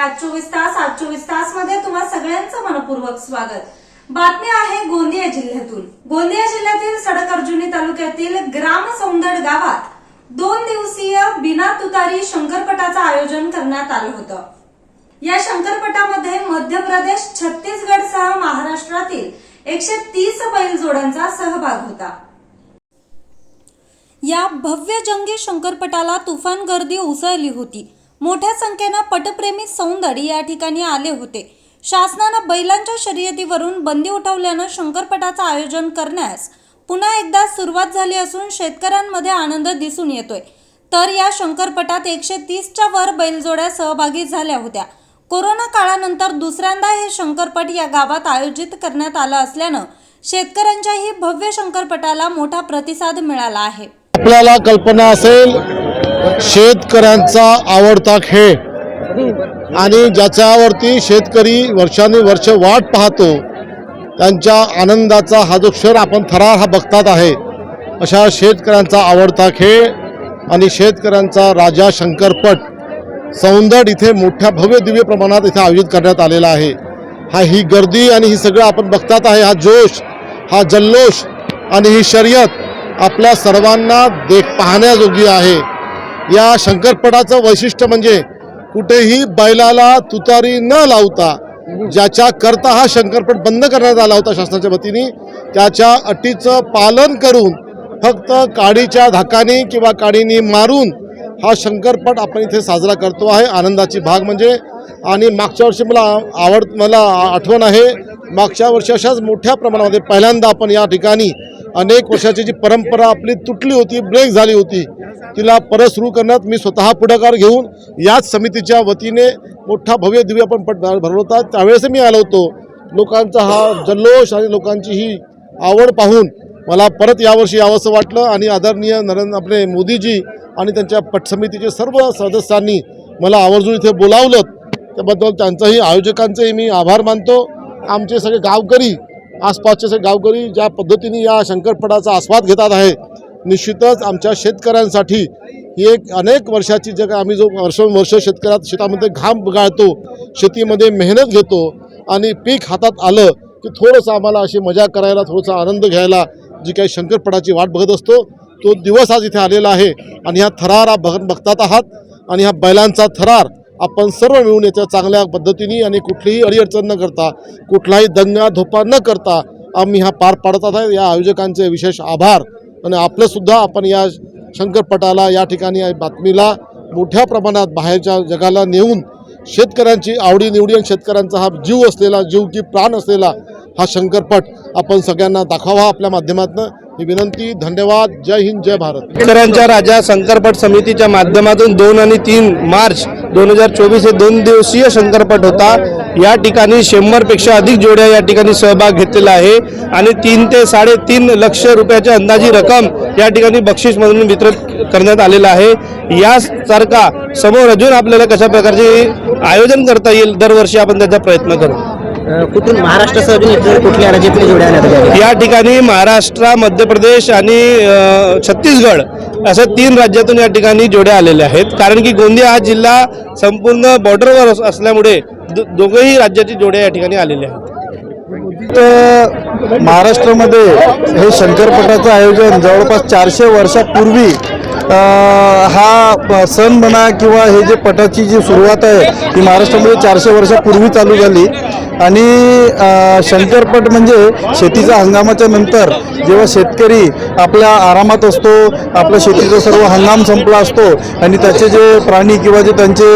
आज चोवीस तास आज चोवीस तासमध्ये तुम्हा सगळ्यांचं मनपूर्वक स्वागत. बातमी आहे गोंदिया जिल्ह्यातून. गोंदिया जिल्ह्यातील सडक अर्जुनी तालुक्यातील ग्राम सौंदड गावात दोन दिवसीय बिना तुतारी शंकरपटाचं आयोजन करण्यात आलं होतं. या शंकरपटामध्ये मध्य प्रदेश छत्तीसगडसह महाराष्ट्रातील एकशे तीस बैल जोड्यांचा सहभाग होता. या भव्य जंगी शंकरपटाला तुफान गर्दी उसळली होती. मोठ्या संख्येनं पटप्रेमी सौंदर्य या ठिकाणी आले होते. शासनानं बैलांच्या शर्यतीवरून बंदी उठवल्यानं शंकरपटाचं आयोजन करण्यास पुन्हा एकदा सुरुवात झाली असून शेतकऱ्यांमध्ये आनंद दिसून येतोय. तर या शंकरपटात एकशे तीसच्या वर बैलजोड्या सहभागी झाल्या होत्या. कोरोना काळानंतर दुसऱ्यांदा हे शंकरपट या गावात आयोजित करण्यात आलं असल्यानं शेतकऱ्यांच्याही भव्य शंकरपटाला मोठा प्रतिसाद मिळाला आहे. आपल्याला कल्पना असेल शेतकऱ्यांचा आवडता खेळ. आणि ज्याच्यावरती शेतकरी वर्षानुवर्ष वाट पाहतो त्यांच्या आनंदाचा हा जो क्षण आपण थरार हा बघतात आहे अशा शेतकऱ्यांचा आवडता खेळ आणि शेतकऱ्यांचा राजा शंकरपट सौंदर्य इथे मोठ्या भव्य दिव्य प्रमाणात इथे आयोजित करण्यात आलेला आहे. हा ही गर्दी आणि ही सगळं आपण बघतात आहे हा जोश हा जल्लोष आणि ही शर्यत आपल्या सर्वांना देख पाहण्याजोगी आहे. या शंकरपटाचं वैशिष्ट्य म्हणजे कुठेही बैलाला तुतारी न लावता ज्याच्या करता हा शंकरपट बंद करण्यात आला होता शासनाच्या वतीने त्याच्या अटीचं पालन करून फक्त काडीच्या धाकानी किंवा काडीनी मारून हा शंकरपट आपण इथे साजरा करतो आहे. आनंदाची भाग म्हणजे आणि मागच्या वर्षी मला आवड मला आठवण आहे मागच्या वर्षी अशाच मोठ्या प्रमाणामध्ये पहिल्यांदा आपण या ठिकाणी अनेक वर्षाची जी परंपरा आपली तुटली होती ब्रेक झाली होती तिला परत सुरू करण्यात मी स्वतः पुढाकार घेऊन याच समितीच्या वतीने मोठा भव्य दिव्य आपण पट भरवला होता त्यावेळेस मी आलो होतो. लोकांचा हा जल्लोष आणि लोकांची ही आवड पाहून मला परत यावर्षी यावंसं वाटलं आणि आदरणीय नरेंद्र आपले मोदीजी आणि त्यांच्या पट समितीचे सर्व सदस्यांनी मला आवर्जून इथे बोलावलं. त्याबद्दल त्यांचंही आयोजकांचंही मी आभार मानतो. आमचे सगळे गावकरी आसपासचे गावकरी ज्या पद्धतीने या शंकरपटाचा आस्वाद घेतात आहे निश्चितच आमच्या शेतकऱ्यांसाठी ही एक अनेक वर्षाची जग आम्ही जो वर्षोवर्ष शेतकऱ्यात शेतामध्ये घाम गाळतो शेतीमध्ये मेहनत घेतो आणि पीक हातात आलं की थोडंसं आम्हाला अशी मजा करायला थोडासा आनंद घ्यायला जी काही शंकरपटाची वाट बघत असतो तो दिवस आज इथे आलेला आहे. आणि ह्या थरार हा बघ बघतात आहात आणि ह्या बैलांचा थरार आपण सर्व मिळून याच्या चांगल्या पद्धतीने आणि कुठलीही अडीअडचण न करता कुठलाही दंगा धोपा न करता आम्ही हा पार पाडत आहे या आयोजकांचे विशेष आभार. आणि आपलंसुद्धा आपण या शंकरपटाला या ठिकाणी बातमीला मोठ्या प्रमाणात बाहेरच्या जगाला नेऊन शेतकऱ्यांची आवडीनिवडी आणि शेतकऱ्यांचा हा जीव असलेला जीव की प्राण असलेला हा शंकरपट आपण सगळ्यांना दाखवा आपल्या माध्यमातून. ही विनंती धन्यवाद. जय हिंद जय भारत. शेतकऱ्यांच्या राजा शंकरपट समितीच्या माध्यमातून दोन आणि तीन मार्च दोन हजार चोवीस हे दोन दिवसीय शंकरपट होता. या ठिकाणी शंभरपेक्षा अधिक जोड्या या ठिकाणी सहभाग घेतलेला आहे. आणि तीन ते साडेतीन लक्ष रुपयाच्या अंदाजी रक्कम या ठिकाणी बक्षीस म्हणून वितरित करण्यात आलेलं आहे. यासारखा समोर अजून आपल्याला कशा प्रकारचे आयोजन करता येईल दरवर्षी आपण त्याचा प्रयत्न करू. कुठून महाराष्ट्रासह अजून इतर कुठल्या राज्यातील जोड्या आल्या? या ठिकाणी महाराष्ट्र मध्य प्रदेश आणि छत्तीसगड अशा तीन राज्यातून या ठिकाणी जोड्या आलेल्या आहेत. कारण की गोंदिया हा जिल्हा संपूर्ण बॉर्डरवर अस- असल्यामुळे दोघंही राज्याची जोड्या या ठिकाणी आलेल्या आहेत. तर महाराष्ट्रामध्ये हे शंकरपटाचं आयोजन जवळपास चारशे वर्षापूर्वी हा सण म्हणा किंवा हे जे पटाची जी सुरुवात आहे ती महाराष्ट्रामध्ये चारशे वर्षापूर्वी चालू झाली. आणि शंकरपट म्हणजे शेतीच्या हंगामाच्या नंतर जेव्हा शेतकरी आपल्या आरामात असतो आपल्या शेतीचा सर्व हंगाम संपला असतो आणि त्याचे जे प्राणी किंवा जे त्यांचे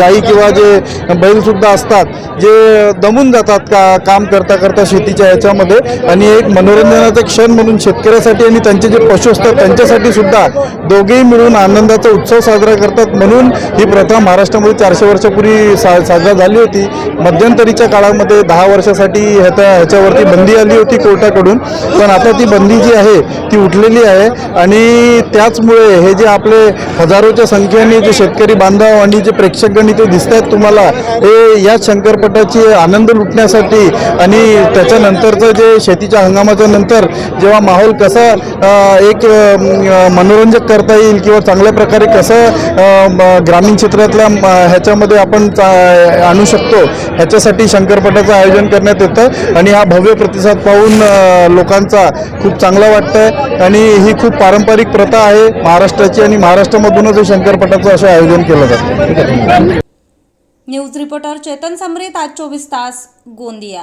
गाई किंवा जे बैलसुद्धा असतात जे दमून जातात का काम करता करता शेतीच्या याच्यामध्ये आणि एक मनोरंजनाचा क्षण म्हणून शेतकऱ्यासाठी आणि त्यांचे जे पशु असतात त्यांच्यासाठी सुद्धा दोघेही मिळून आनंदाचा उत्सव साजरा करतात म्हणून ही प्रथा महाराष्ट्रामध्ये चारशे वर्षापूर्वी सा साजरा झाली होती. मध्यंतरी पूर्वीच्या काळामध्ये दहा वर्षासाठी ह्याच्या ह्याच्यावरती बंदी आली होती कोर्टाकडून. पण आता ती बंदी जी आहे ती उठलेली आहे. आणि त्याचमुळे हे जे आपले हजारोच्या संख्येने जे शेतकरी बांधव आणि जे प्रेक्षकगण इथे दिसत आहेत तुम्हाला हे या शंकरपटाची आनंद लुटण्यासाठी आणि त्याच्यानंतरचं जे शेतीच्या हंगामाच्या नंतर जेव्हा माहोल कसा एक मनोरंजक करता येईल किंवा चांगल्या प्रकारे कसं ग्रामीण क्षेत्रातल्या ह्याच्यामध्ये आपण चा- आणू शकतो ह्याच्यासाठी शंकरपटाचं आयोजन करण्यात येतं आणि हा भव्य प्रतिसाद पाहून लोकांचा खूप चांगला वाटतं आणि ही खूप पारंपरिक प्रथा आहे महाराष्ट्राची आणि महाराष्ट्रामधूनच हे शंकरपटाचं असं आयोजन केलं जातं. न्यूज रिपोर्टर चेतन समरीत आज चोवीस तास गोंदिया.